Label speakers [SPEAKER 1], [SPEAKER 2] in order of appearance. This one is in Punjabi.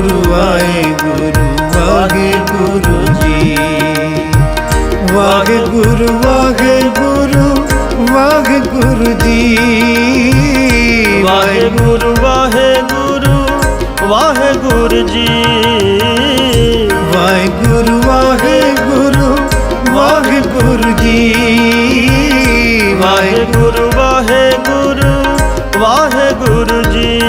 [SPEAKER 1] ਗੁਰੂ ਆਏ ਗੁਰੂ ਵਾਗੇ ਗੁਰੂ ਜੀ। ਵਾਗੇ ਗੁਰੂ ਵਾਗੇ ਗੁਰੂ ਵਾਗੇ ਗੁਰੂ ਜੀ। ਵਾਗੇ
[SPEAKER 2] ਗੁਰੂ ਵਾਗੇ ਗੁਰੂ ਵਾਗੇ ਗੁਰੂ ਜੀ।
[SPEAKER 1] ਵਾਗੇ ਗੁਰੂ ਵਾਗੇ ਗੁਰੂ ਵਾਗੇ ਗੁਰੂ ਜੀ। ਵਾਗੇ
[SPEAKER 2] ਗੁਰੂ ਵਾਗੇ ਗੁਰੂ ਵਾਹਿਗੁਰੂ ਜੀ।